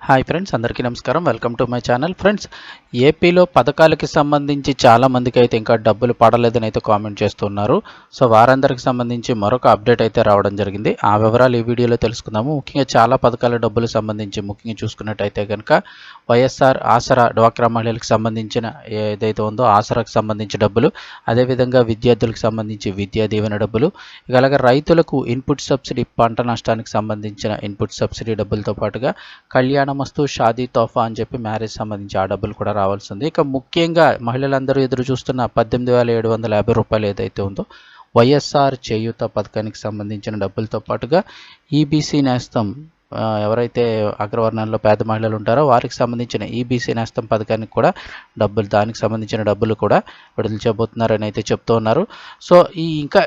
Hi friends అందరికీ నమస్కారం. Welcome to my channel. Friends ఏపీలో పథకాలకి సంబంధించి చాలామందికి అయితే ఇంకా డబ్బులు పడలేదని అయితే కామెంట్ చేస్తున్నారు. సో వారందరికి సంబంధించి మరొక అప్డేట్ అయితే రావడం జరిగింది. ఆ వివరాలు ఈ వీడియోలో తెలుసుకుందాము. ముఖ్యంగా చాలా పథకాల డబ్బులు సంబంధించి ముఖ్యంగా చూసుకున్నట్టయితే కనుక వైఎస్ఆర్ ఆసరా డ్వాక్రా మహిళలకు సంబంధించిన ఏదైతే ఉందో ఆసరాకు సంబంధించి డబ్బులు అదేవిధంగా విద్యార్థులకు సంబంధించి విద్యా దీవెన డబ్బులు ఇక అలాగే రైతులకు ఇన్పుట్ సబ్సిడీ పంట నష్టానికి సంబంధించిన ఇన్పుట్ సబ్సిడీ డబ్బులతో పాటుగా కళ్యాణమస్తు షాదీ తోఫా అని చెప్పి మ్యారేజ్ సంబంధించి ఆ డబ్బులు కూడా రావాల్సింది ఇక ముఖ్యంగా మహిళలందరూ ఎదురు చూస్తున్న పద్దెనిమిది వేల ఏడు వందల యాభై రూపాయలు ఏదైతే ఉందో వైఎస్ఆర్ చేయూత పథకానికి సంబంధించిన డబ్బులతో పాటుగా ఈబీసీ నేస్తం ఎవరైతే అగ్రవర్ణంలో పేద మహిళలు ఉంటారో వారికి సంబంధించిన ఈబీసీ నేస్తం పథకానికి కూడా డబ్బులు దానికి సంబంధించిన డబ్బులు కూడా విడుదల చేయబోతున్నారని అయితే చెప్తూ ఉన్నారు. సో ఈ ఇంకా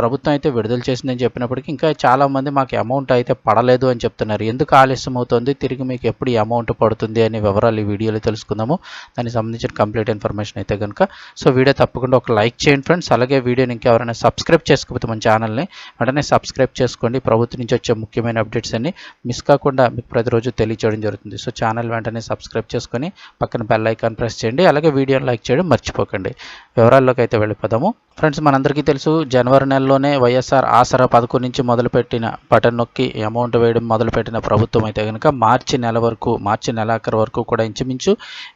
ప్రభుత్వం అయితే విడుదల చేసిందని చెప్పినప్పటికీ ఇంకా చాలామంది మాకు అమౌంట్ అయితే పడలేదు అని చెప్తున్నారు. ఎందుకు ఆలస్యం అవుతుంది? తిరిగి మీకు ఎప్పుడు ఈ అమౌంట్ పడుతుంది అనే వివరాలు ఈ వీడియోలో తెలుసుకుందాము. దానికి సంబంధించిన కంప్లీట్ ఇన్ఫర్మేషన్ అయితే కనుక సో వీడియో తప్పకుండా ఒక లైక్ చేయండి ఫ్రెండ్స్. అలాగే వీడియోని ఇంకెవరైనా సబ్స్క్రైబ్ చేసుకోకపోతే మన ఛానల్ని వెంటనే సబ్స్క్రైబ్ చేసుకోండి. ప్రభుత్వం నుంచి వచ్చే ముఖ్యమైన అప్డేట్స్ అన్ని మిస్ కాకుండా మీకు ప్రతిరోజు తెలియచేయడం జరుగుతుంది. సో ఛానల్ వెంటనే సబ్స్క్రైబ్ చేసుకొని పక్కన బెల్ ఐకాన్ ప్రెస్ చేయండి. అలాగే వీడియోని లైక్ చేయడం మర్చిపోకండి. వివరాల్లోకి అయితే వెళ్ళిపోదాము. ఫ్రెండ్స్ మనందరికీ తెలుసు జనవరి నెలలోనే వైఎస్ఆర్ ఆసరా పథకం నుంచి మొదలుపెట్టిన బటన్ నొక్కి అమౌంట్ వేయడం మొదలుపెట్టిన ప్రభుత్వం అయితే కనుక మార్చి నెల వరకు మార్చి నెలాఖరు వరకు కూడా ఇంచుమించు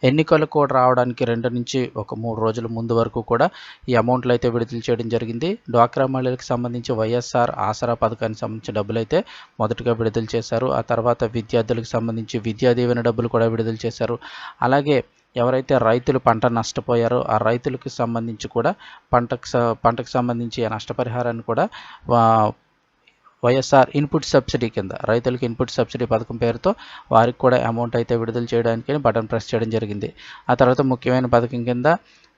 ఎన్నికలు కూడా రావడానికి రెండు నుంచి ఒక మూడు రోజుల ముందు వరకు కూడా ఈ అమౌంట్లు అయితే విడుదల చేయడం జరిగింది. డ్వాక్రా మహిళలకు సంబంధించి వైఎస్ఆర్ ఆసరా పథకానికి సంబంధించి డబ్బులు అయితే మొదటగా విడుదల చేశారు. ఆ తర్వాత విద్యార్థులకు సంబంధించి విద్యా దీవెన డబ్బులు కూడా విడుదల చేశారు. అలాగే ఎవరైతే రైతులు పంట నష్టపోయారో ఆ రైతులకు సంబంధించి కూడా పంటకు పంటకు సంబంధించి నష్టపరిహారాన్ని కూడా వైఎస్ఆర్ ఇన్పుట్ సబ్సిడీ కింద రైతులకు ఇన్పుట్ సబ్సిడీ పథకం పేరుతో వారికి కూడా అమౌంట్ అయితే విడుదల చేయడానికి బటన్ ప్రెస్ చేయడం జరిగింది. ఆ తర్వాత ముఖ్యమైన పథకం కింద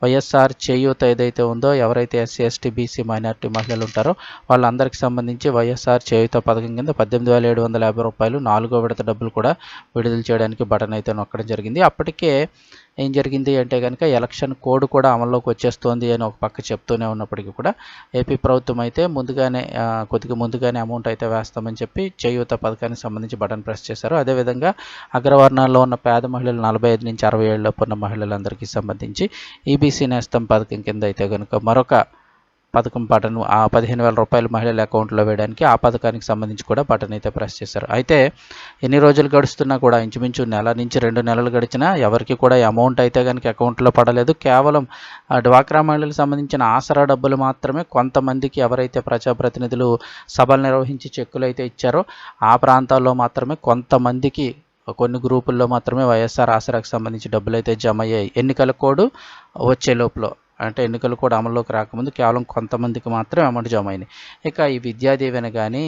వైఎస్ఆర్ చేయూత ఏదైతే ఉందో ఎవరైతే ఎస్సీ ఎస్టీ బీసీ మైనార్టీ మహిళలు ఉంటారో వాళ్ళందరికీ సంబంధించి వైఎస్ఆర్ చేయూత పథకం కింద పద్దెనిమిది వేల ఏడు వందల యాభై రూపాయలు నాలుగో విడత డబ్బులు కూడా విడుదల చేయడానికి బటన్ అయితే నొక్కడం జరిగింది. అప్పటికే ఏం జరిగింది అంటే కనుక ఎలక్షన్ కోడ్ కూడా అమల్లోకి వచ్చేస్తోంది అని ఒక పక్క చెప్తూనే ఉన్నప్పటికీ కూడా ఏపీ ప్రభుత్వం అయితే ముందుగానే కొద్దిగా ముందుగానే అమౌంట్ అయితే వేస్తామని చెప్పి చేయూత పథకానికి సంబంధించి బటన్ ప్రెస్ చేశారు. అదేవిధంగా అగ్రవర్ణాల్లో ఉన్న పేద మహిళలు నలభై ఐదు నుంచి అరవై ఏళ్ళలోపు ఉన్న మహిళలందరికీ సంబంధించి ఈబీసీ నేస్తం పథకం కింద అయితే కనుక మరొక పథకం బటన్ ఆ పదిహేను వేల రూపాయలు మహిళల అకౌంట్లో వేయడానికి ఆ పథకానికి సంబంధించి కూడా బటన్ అయితే ప్రెస్ చేశారు. అయితే ఎన్ని రోజులు గడుస్తున్నా కూడా ఇంచుమించు నెల నుంచి రెండు నెలలు గడిచినా ఎవరికి కూడా అమౌంట్ అయితే కనుక అకౌంట్లో పడలేదు. కేవలం ఆ డ్వాక్రా మహిళలకు సంబంధించిన ఆసరా డబ్బులు మాత్రమే కొంతమందికి ఎవరైతే ప్రజాప్రతినిధులు సభలు నిర్వహించి చెక్కులు అయితే ఇచ్చారో ఆ ప్రాంతాల్లో మాత్రమే కొంతమందికి కొన్ని గ్రూపుల్లో మాత్రమే వైఎస్ఆర్ ఆసరాకు సంబంధించి డబ్బులు అయితే జమ అయ్యాయి. ఎన్నికల కోడ్ వచ్చే లోపల. అంటే ఎన్నికలు కూడా అమల్లోకి రాకముందు కేవలం కొంతమందికి మాత్రమే అమౌంట్ జమ అయినాయి ఇక ఈ విద్యాదీవెన కానీ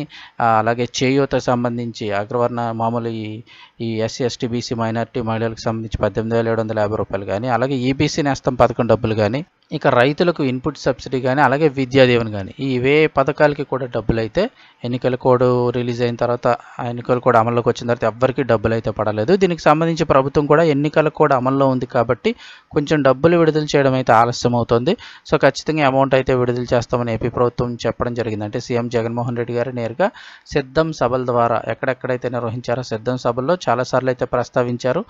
అలాగే చేయూత సంబంధించి అగ్రవర్ణ మామూలు ఈ ఈ ఎస్సీ ఎస్టీ బీసీ మైనారిటీ మహిళలకు సంబంధించి పద్దెనిమిది వేల ఏడు వందల యాభై రూపాయలు కానీ అలాగే ఈబీసీ నేస్తం పథకం డబ్బులు కానీ ఇక రైతులకు ఇన్పుట్ సబ్సిడీ కానీ అలాగే విద్యాదీవెన కానీ ఇవే పథకాలకి కూడా డబ్బులు అయితే ఎన్నికల కోడ్ రిలీజ్ అయిన తర్వాత ఆ ఎన్నికల కోడ్ అమల్లోకి వచ్చిన తర్వాత ఎవ్వరికీ డబ్బులు అయితే పడలేదు. దీనికి సంబంధించి ప్రభుత్వం కూడా ఎన్నికల కోడ్ అమల్లో ఉంది కాబట్టి కొంచెం డబ్బులు విడుదల చేయడం అయితే ఆలస్యం అవుతుంది. సో ఖచ్చితంగా అమౌంట్ అయితే విడుదల చేస్తామని ఏపీ ప్రభుత్వం చెప్పడం జరిగింది. అంటే సీఎం జగన్మోహన్ రెడ్డి గారు నేరుగా సిద్ధం సభల ద్వారా ఎక్కడెక్కడైతే నిర్వహించారో సిద్ధం సభల్లో చాలాసార్లు అయితే ప్రస్తావించారు.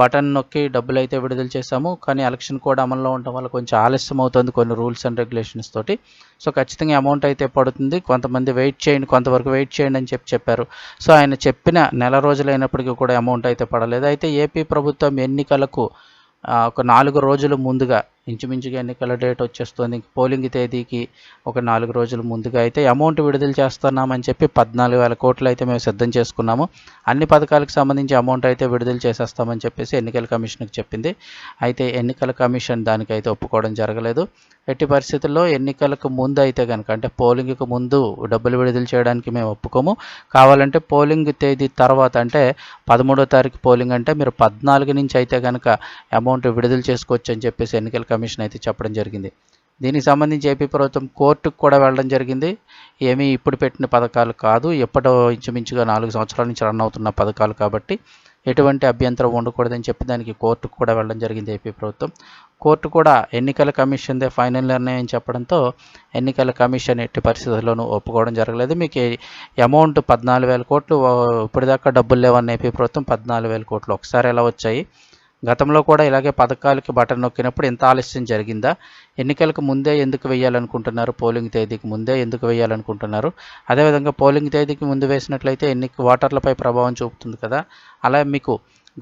బటన్ నొక్కి డబ్బులు అయితే విడుదల చేశాము. కానీ ఎలక్షన్ కోడ్ అమల్లో ఉండటం వల్ల కొంచెం ఆలస్యం అవుతుంది కొన్ని రూల్స్ అండ్ రెగ్యులేషన్స్ తోటి. సో ఖచ్చితంగా అమౌంట్ అయితే పడుతుంది. కొంతమంది వెయిట్ చేయండి కొంతవరకు వెయిట్ చేయండి అని చెప్పి చెప్పారు. సో ఆయన చెప్పిన నెల రోజులైనప్పటికీ కూడా అమౌంట్ అయితే పడలేదు. అయితే ఏపీ ప్రభుత్వం ఎన్నికలకు ఒక నాలుగు రోజులు ముందుగా ఇంచుమించుగా ఎన్నికల డేట్ వచ్చేస్తుంది. పోలింగ్ తేదీకి ఒక నాలుగు రోజుల ముందుగా అయితే అమౌంట్ విడుదల చేస్తున్నామని చెప్పి పద్నాలుగు వేల కోట్లు అయితే మేము సిద్ధం చేసుకున్నాము. అన్ని పథకాలకు సంబంధించి అమౌంట్ అయితే విడుదల చేసేస్తామని చెప్పేసి ఎన్నికల కమిషన్కి చెప్పింది. అయితే ఎన్నికల కమిషన్ దానికైతే ఒప్పుకోవడం జరగలేదు. ఎట్టి పరిస్థితుల్లో ఎన్నికలకు ముందు అయితే కనుక అంటే పోలింగ్కి ముందు డబ్బులు విడుదల చేయడానికి మేము ఒప్పుకోము. కావాలంటే పోలింగ్ తేదీ తర్వాత అంటే పదమూడో తారీఖు పోలింగ్ అంటే మీరు పద్నాలుగు నుంచి అయితే కనుక అమౌంట్ విడుదల చేసుకోవచ్చు అని చెప్పేసి ఎన్నికల కమిషన్ అయితే చెప్పడం జరిగింది. దీనికి సంబంధించి ఏపీ ప్రభుత్వం కోర్టుకు కూడా వెళ్ళడం జరిగింది. ఏమీ ఇప్పుడు పెట్టిన పథకాలు కాదు. ఎప్పటో ఇంచుమించుగా నాలుగు సంవత్సరాల నుంచి రన్ అవుతున్న పథకాలు కాబట్టి ఎటువంటి అభ్యంతరం ఉండకూడదని చెప్పి దానికి కోర్టుకు కూడా వెళ్ళడం జరిగింది ఏపీ ప్రభుత్వం. కోర్టు కూడా ఎన్నికల కమిషన్దే ఫైనల్ నిర్ణయం చెప్పడంతో ఎన్నికల కమిషన్ ఎట్టి పరిస్థితుల్లోనూ ఒప్పుకోవడం జరగలేదు. మీకు అమౌంట్ పద్నాలుగు వేల కోట్లు ఇప్పటిదాకా డబ్బులు లేవన్న ఏపీ ప్రభుత్వం పద్నాలుగు వేల కోట్లు ఒకసారి ఎలా వచ్చాయి? గతంలో కూడా ఇలాగే పథకాలకి బటన్ నొక్కినప్పుడు ఇంత ఆలస్యం జరిగిందా? ఎన్నికలకు ముందే ఎందుకు వేయాలనుకుంటున్నారు? పోలింగ్ తేదీకి ముందే ఎందుకు వేయాలనుకుంటున్నారు? అదేవిధంగా పోలింగ్ తేదీకి ముందు వేసినట్లయితే ఎన్నిక ఓటర్లపై ప్రభావం చూపుతుంది కదా? అలా మీకు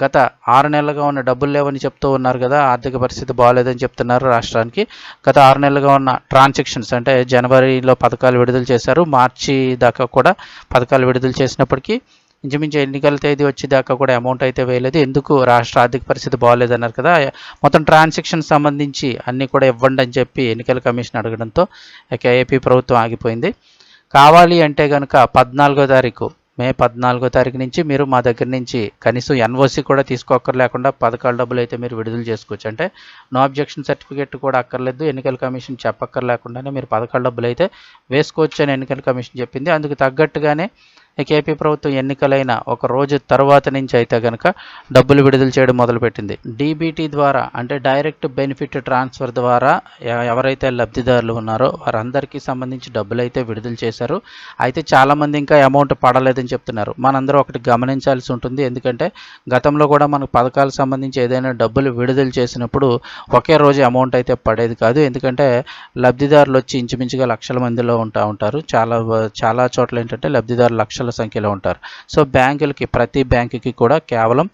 గత ఆరు నెలలుగా ఉన్న డబ్బులు లేవని చెప్తూ ఉన్నారు కదా ఆర్థిక పరిస్థితి బాగాలేదని చెప్తున్నారు రాష్ట్రానికి. గత ఆరు నెలలుగా ఉన్న ట్రాన్సాక్షన్స్ అంటే జనవరిలో పథకాలు విడుదల చేశారు మార్చి దాకా కూడా పథకాలు విడుదల చేసినప్పటికీ ఇంచుమించు ఎన్నికల తేదీ వచ్చేదాకా కూడా అమౌంట్ అయితే వేయలేదు. ఎందుకు? రాష్ట్ర ఆర్థిక పరిస్థితి బాగోలేదన్నారు కదా. మొత్తం ట్రాన్సాక్షన్ సంబంధించి అన్నీ కూడా ఇవ్వండి అని చెప్పి ఎన్నికల కమిషన్ అడగడంతో ఏపీ ప్రభుత్వం ఆగిపోయింది. కావాలి అంటే కనుక పద్నాలుగో తారీఖు మే పద్నాలుగో తారీఖు నుంచి మీరు మా దగ్గర నుంచి కనీసం ఎన్ఓసి కూడా తీసుకోక్కర్ లేకుండా పథకాల డబ్బులు అయితే మీరు విడుదల చేసుకోవచ్చు. అంటే నో అబ్జెక్షన్ సర్టిఫికేట్ కూడా అక్కర్లేదు. ఎన్నికల కమిషన్ చెప్పక్కర్లేకుండానే మీరు పథకాల డబ్బులు అయితే వేసుకోవచ్చు అని ఎన్నికల కమిషన్ చెప్పింది. అందుకు తగ్గట్టుగానే ఇక ఏపీ ప్రభుత్వం ఎన్నికలైన ఒక రోజు తర్వాత నుంచి అయితే కనుక డబ్బులు విడుదల చేయడం మొదలుపెట్టింది. డీబీటీ ద్వారా అంటే డైరెక్ట్ బెనిఫిట్ ట్రాన్స్ఫర్ ద్వారా ఎవరైతే లబ్ధిదారులు ఉన్నారో వారందరికీ సంబంధించి డబ్బులు అయితే విడుదల చేశారు. అయితే చాలామంది ఇంకా అమౌంట్ పడలేదని చెప్తున్నారు. మనందరూ ఒకటి గమనించాల్సి ఉంటుంది. ఎందుకంటే గతంలో కూడా మనకు పథకాలకు సంబంధించి ఏదైనా డబ్బులు విడుదల చేసినప్పుడు ఒకే రోజు అమౌంట్ అయితే పడేది కాదు. ఎందుకంటే లబ్ధిదారులు వచ్చి ఇంచుమించుగా లక్షల మందిలో ఉంటా ఉంటారు. చాలా చాలా చోట్ల ఏంటంటే లబ్ధిదారులు లక్షల సంఖ్యలో ఉంటారు. సో బ్యాంకులకి ప్రతి బ్యాంకుకి కూడా కేవలం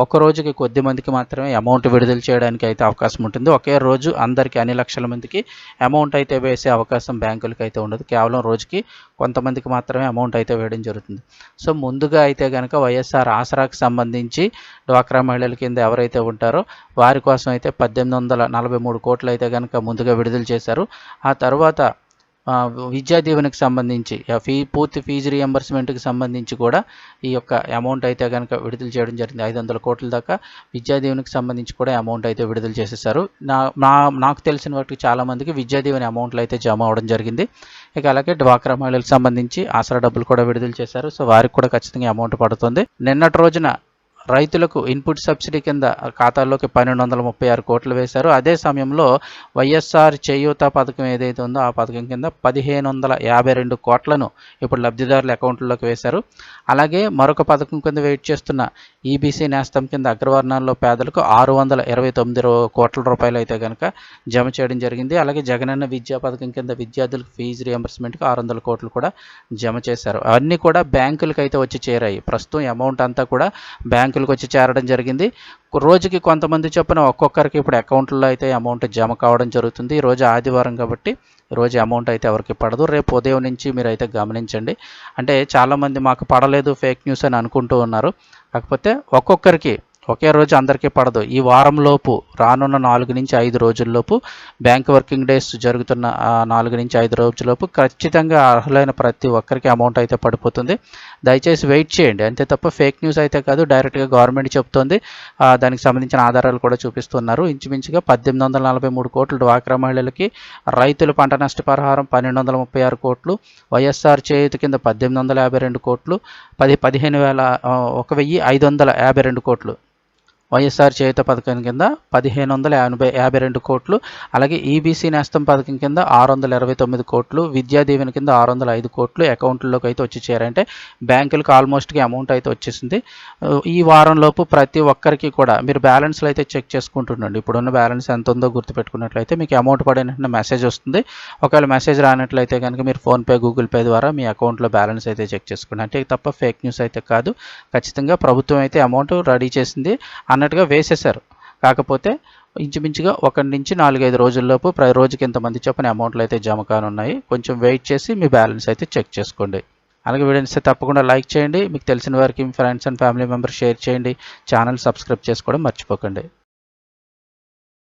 ఒక రోజుకి కొద్ది మందికి మాత్రమే అమౌంట్ విడుదల చేయడానికి అయితే అవకాశం ఉంటుంది. ఒకే రోజు అందరికీ అన్ని లక్షల మందికి అమౌంట్ అయితే వేసే అవకాశం బ్యాంకులకి అయితే ఉండదు. కేవలం రోజుకి కొంతమందికి మాత్రమే అమౌంట్ అయితే వేయడం జరుగుతుంది. సో ముందుగా అయితే కనుక వైఎస్ఆర్ ఆసరాకు సంబంధించి డ్వాక్రా మహిళల కింద ఎవరైతే ఉంటారో వారి కోసం అయితే పద్దెనిమిది వందల నలభై మూడు కోట్లు అయితే కనుక ముందుగా విడుదల చేశారు. ఆ తర్వాత విద్యా దీవెనకి సంబంధించి ఫీ పూర్తి ఫీజు రియంబర్స్మెంట్కి సంబంధించి కూడా ఈ యొక్క అమౌంట్ అయితే కనుక విడుదల చేయడం జరిగింది. ఐదు వందల కోట్ల దాకా విద్యా దీవెనకి సంబంధించి కూడా అమౌంట్ అయితే విడుదల చేసేసారు. నా నా నాకు తెలిసిన వాటికి చాలామందికి విద్యా దీవెన అమౌంట్లు అయితే జమ అవ్వడం జరిగింది. ఇక అలాగే డ్వాక్రా మహిళలకు సంబంధించి ఆసరా డబ్బులు కూడా విడుదల చేశారు. సో వారికి కూడా ఖచ్చితంగా అమౌంట్ పడుతుంది. నిన్నటి రోజున రైతులకు ఇన్పుట్ సబ్సిడీ కింద ఖాతాల్లోకి పన్నెండు వందల ముప్పై ఆరు కోట్లు వేశారు. అదే సమయంలో వైఎస్ఆర్ చేయూత పథకం ఏదైతే ఉందో ఆ పథకం కింద పదిహేను వందల యాభై రెండు కోట్లను ఇప్పుడు లబ్ధిదారుల అకౌంట్లోకి వేశారు. అలాగే మరొక పథకం కింద వెయిట్ చేస్తున్న ఈబీసీ నేస్తం కింద అగ్రవర్ణాల్లో పేదలకు ఆరు వందల ఇరవై తొమ్మిది కోట్ల రూపాయలు అయితే కనుక జమ చేయడం జరిగింది. అలాగే జగనన్న విద్యా పథకం కింద విద్యార్థులకు ఫీజు రియంబర్స్మెంట్కి ఆరు వందల కోట్లు కూడా జమ చేశారు. అవన్నీ కూడా బ్యాంకులకు అయితే వచ్చి చేరాయి. ప్రస్తుతం అమౌంట్ అంతా కూడా బ్యాంకులకు వచ్చి చేరడం జరిగింది. రోజుకి కొంతమంది చొప్పున ఒక్కొక్కరికి ఇప్పుడు అకౌంట్లో అయితే అమౌంట్ జమ కావడం జరుగుతుంది. రోజు ఆదివారం కాబట్టి రోజు అమౌంట్ అయితే ఎవరికి పడదు. రేపు ఉదయం నుంచి మీరు అయితే గమనించండి. అంటే చాలామంది మాకు పడలేదు ఫేక్ న్యూస్ అని అనుకుంటూ ఉన్నారు. కాకపోతే ఒక్కొక్కరికి ఒకే రోజు అందరికీ పడదు. ఈ వారం లోపు రానున్న నాలుగు నుంచి ఐదు రోజుల్లోపు బ్యాంక్ వర్కింగ్ డేస్ జరుగుతున్న నాలుగు నుంచి ఐదు రోజుల్లోపు ఖచ్చితంగా అర్హులైన ప్రతి ఒక్కరికి అమౌంట్ అయితే పడిపోతుంది. దయచేసి వెయిట్ చేయండి. అంతే తప్ప ఫేక్ న్యూస్ అయితే కాదు డైరెక్ట్గా గవర్నమెంట్ చెప్తోంది. దానికి సంబంధించిన ఆధారాలు కూడా చూపిస్తున్నారు. ఇంచుమించుగా పద్దెనిమిది వందల నలభై మూడు కోట్లు డ్వాక్రా మహిళలకి రైతుల పంట నష్టపరిహారం పన్నెండు వందల ముప్పై ఆరు కోట్లు వైఎస్ఆర్ చేయుత కింద పద్దెనిమిది వందల యాభై రెండు కోట్లు పది పదిహేను వేల ఒక వెయ్యి ఐదు వందల యాభై రెండు కోట్లు. వైఎస్ఆర్ చేయుత పథకం కింద పదిహేను వందల ఎనభై యాభై రెండు కోట్లు అలాగే ఈబీసీ నేస్తం పథకం కింద ఆరు వందల ఇరవై తొమ్మిది కోట్లు విద్యా దీవెన కింద ఆరు వందల ఐదు కోట్లు అకౌంట్లోకి అయితే వచ్చి చేరంటే బ్యాంకులకు ఆల్మోస్ట్గా అమౌంట్ అయితే వచ్చేసింది. ఈ వారంలోపు ప్రతి ఒక్కరికి కూడా మీరు బ్యాలెన్స్లు అయితే చెక్ చేసుకుంటుండండి. ఇప్పుడున్న బ్యాలెన్స్ ఎంత ఉందో గుర్తుపెట్టుకున్నట్లయితే మీకు అమౌంట్ పడిన మెసేజ్ వస్తుంది. ఒకవేళ మెసేజ్ రానట్లయితే కనుక మీరు ఫోన్పే గూగుల్ పే ద్వారా మీ అకౌంట్లో బ్యాలెన్స్ అయితే చెక్ చేసుకోండి అంటే తప్ప ఫేక్ న్యూస్ అయితే కాదు. ఖచ్చితంగా ప్రభుత్వం అయితే అమౌంట్ రెడీ చేసింది. అన్నట్టుగా వేసేశారు. కాకపోతే ఇంచుమించుగా ఒకటి నుంచి నాలుగైదు రోజుల్లోపు ప్రతి రోజుకి ఇంతమంది చొప్పున అమౌంట్లు అయితే జమ కానున్నాయి. కొంచెం వెయిట్ చేసి మీ బ్యాలెన్స్ అయితే చెక్ చేసుకోండి. అలాగే వీడియోస్ తప్పకుండా లైక్ చేయండి. మీకు తెలిసిన వారికి మీ friends and family members share చేయండి. ఛానల్ సబ్స్క్రైబ్ చేసుకోవడం మర్చిపోకండి.